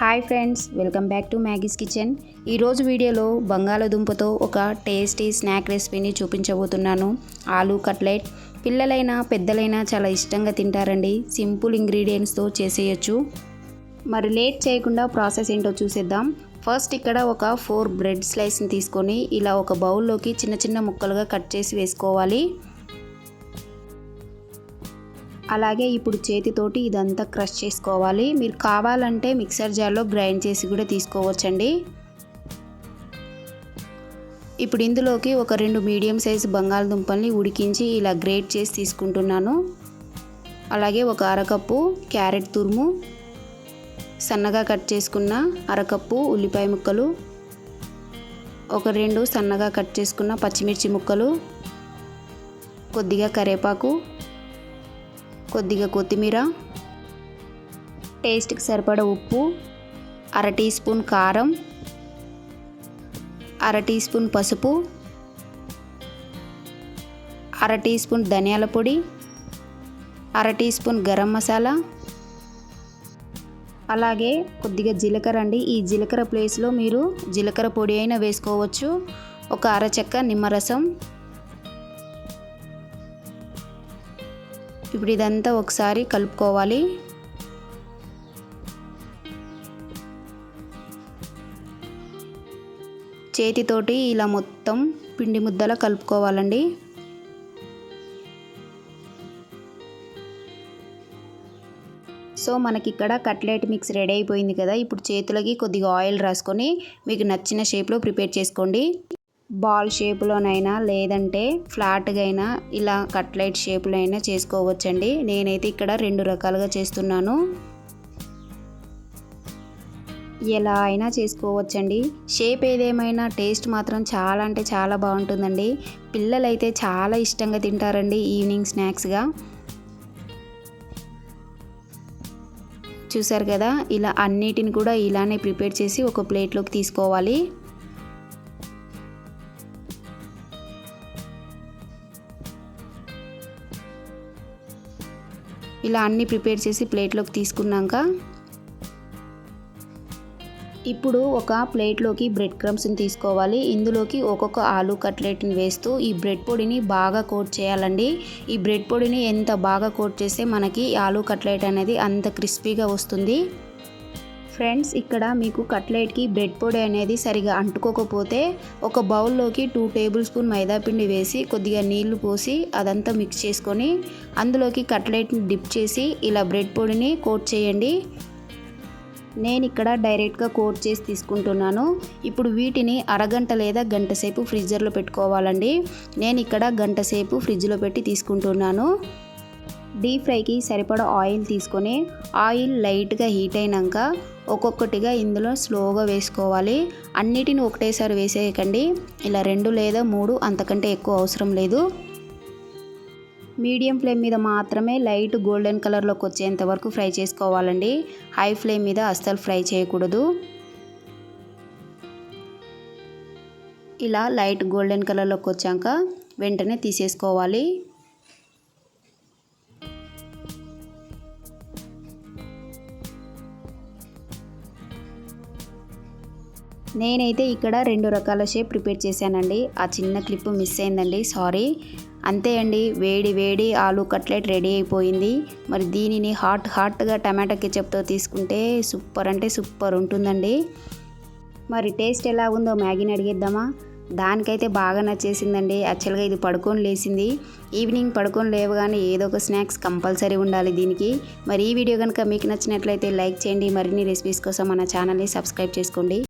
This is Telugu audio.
Hi friends welcome back to Maggie's kitchen. ఈరోజు వీడియోలో బంగాళదుంపతో ఒక టేస్టీ స్నాక్ రెసిపీని చూపించబోతున్నాను. ఆలూ కట్లెట్ పిల్లలైనా పెద్దలైనా చాలా ఇష్టంగా తింటారండి. సింపుల్ ఇంగ్రీడియంట్స్తో చేసేయచ్చు. మరి లేట్ చేయకుండా ప్రాసెస్ ఏంటో చూసేద్దాం. ఫస్ట్ ఇక్కడ ఒక ఫోర్ బ్రెడ్ స్లైస్ని తీసుకొని ఇలా ఒక బౌల్లోకి చిన్న చిన్న ముక్కలుగా కట్ చేసి వేసుకోవాలి. అలాగే ఇప్పుడు చేతితోటి ఇదంతా క్రష్ చేసుకోవాలి. మీరు కావాలంటే మిక్సర్ జార్లో గ్రైండ్ చేసి కూడా తీసుకోవచ్చండి. ఇప్పుడు ఇందులోకి ఒక రెండు మీడియం సైజు బంగాళదుంపల్ని ఉడికించి ఇలా గ్రేట్ చేసి తీసుకుంటున్నాను. అలాగే ఒక అరకప్పు క్యారెట్ తురుము సన్నగా కట్ చేసుకున్న అరకప్పు ఉల్లిపాయ ముక్కలు ఒక రెండు సన్నగా కట్ చేసుకున్న పచ్చిమిర్చి ముక్కలు కొద్దిగా కరేపాకు కొద్దిగా కొత్తిమీర టేస్ట్కి సరిపడ ఉప్పు అర టీ స్పూన్ కారం అర టీ స్పూన్ పసుపు అర టీ స్పూన్ ధనియాల పొడి అర టీ స్పూన్ గరం మసాలా అలాగే కొద్దిగా జీలకర్ర అండి. ఈ జీలకర్ర ప్లేస్లో మీరు జీలకర్ర పొడి అయినా వేసుకోవచ్చు. ఒక అరచెక్క నిమ్మరసం ఇప్పుడు ఇదంతా ఒకసారి కలుపుకోవాలి. చేతితోటి ఇలా మొత్తం పిండి ముద్దలా కలుపుకోవాలండి. సో మనకి ఇక్కడ కట్లెట్ మిక్స్ రెడీ అయిపోయింది కదా ఇప్పుడు చేతులకి కొద్దిగా ఆయిల్ రాసుకొని మీకు నచ్చిన షేప్లో ప్రిపేర్ చేసుకోండి. బాల్ షేప్లోనైనా లేదంటే ఫ్లాట్గా అయినా ఇలా కట్లెట్ షేప్లో అయినా చేసుకోవచ్చండి. నేనైతే ఇక్కడ రెండు రకాలుగా చేస్తున్నాను. ఎలా అయినా చేసుకోవచ్చండి. షేప్ ఏదేమైనా టేస్ట్ మాత్రం చాలా అంటే చాలా బాగుంటుందండి. పిల్లలైతే చాలా ఇష్టంగా తింటారండి ఈవినింగ్ స్నాక్స్గా. చూసారు కదా ఇలా అన్నిటిని కూడా ఇలానే ప్రిపేర్ చేసి ఒక ప్లేట్లోకి తీసుకోవాలి. ఇలా అన్నీ ప్రిపేర్ చేసి ప్లేట్లోకి తీసుకున్నాక ఇప్పుడు ఒక ప్లేట్లోకి బ్రెడ్ క్రమ్స్ని తీసుకోవాలి. ఇందులోకి ఒక్కొక్క ఆలు కట్లెట్ని వేస్తూ ఈ బ్రెడ్ పొడిని బాగా కోట్ చేయాలండి. ఈ బ్రెడ్ పొడిని ఎంత బాగా కోట్ చేస్తే మనకి ఆలు కట్లెట్ అనేది అంత క్రిస్పీగా వస్తుంది. ఫ్రెండ్స్ ఇక్కడ మీకు కట్లెట్కి బ్రెడ్ పొడి అనేది సరిగా అంటుకోకపోతే ఒక బౌల్లోకి టూ టేబుల్ స్పూన్ మైదాపిండి వేసి కొద్దిగా నీళ్ళు పోసి అదంతా మిక్స్ చేసుకొని అందులోకి కట్లెట్ని డిప్ చేసి ఇలా బ్రెడ్ పొడిని కోట్ చేయండి. నేను ఇక్కడ డైరెక్ట్గా కోట్ చేసి తీసుకుంటున్నాను. ఇప్పుడు వీటిని అరగంట లేదా గంట సేపు ఫ్రిడ్జర్లో పెట్టుకోవాలండి. నేను ఇక్కడ గంట సేపు ఫ్రిడ్జ్లో పెట్టి తీసుకుంటున్నాను. డీప్ ఫ్రైకి సరిపడా ఆయిల్ తీసుకొని ఆయిల్ లైట్గా హీట్ అయినాక ఒక్కొక్కటిగా ఇందులో స్లోగా వేసుకోవాలి. అన్నిటిని ఒకటేసారి వేసేయకండి. ఇలా రెండు లేదా మూడు అంతకంటే ఎక్కువ అవసరం లేదు. మీడియం ఫ్లేమ్ మీద మాత్రమే లైట్ గోల్డెన్ కలర్లోకి వచ్చేంత వరకు ఫ్రై చేసుకోవాలండి. హై ఫ్లేమ్ మీద అస్సలు ఫ్రై చేయకూడదు. ఇలా లైట్ గోల్డెన్ కలర్లోకి వచ్చాక వెంటనే తీసేసుకోవాలి. నేనైతే ఇక్కడ రెండు రకాల షేప్ ప్రిపేర్ చేశానండి. ఆ చిన్న క్లిప్ మిస్ అయిందండి. సారీ అంతే అండి. వేడి వేడి ఆలు కట్లెట్ రెడీ అయిపోయింది. మరి దీనిని హాట్ హాట్గా టమాటా కెచప్తో తీసుకుంటే సూపర్ అంటే సూపర్ ఉంటుందండి. మరి టేస్ట్ ఎలా ఉందో మ్యాగీని అడిగేద్దామా? దానికైతే బాగా నచ్చేసిందండి. యాక్చువల్గా ఇది పడుకొని లేచింది. ఈవినింగ్ పడుకొని లేవగానే ఏదో ఒక స్నాక్స్ కంపల్సరీ ఉండాలి దీనికి. మరి ఈ వీడియో కనుక మీకు నచ్చినట్లయితే లైక్ చేయండి. మరిన్ని రెసిపీస్ కోసం మన ఛానల్ని సబ్స్క్రైబ్ చేసుకోండి.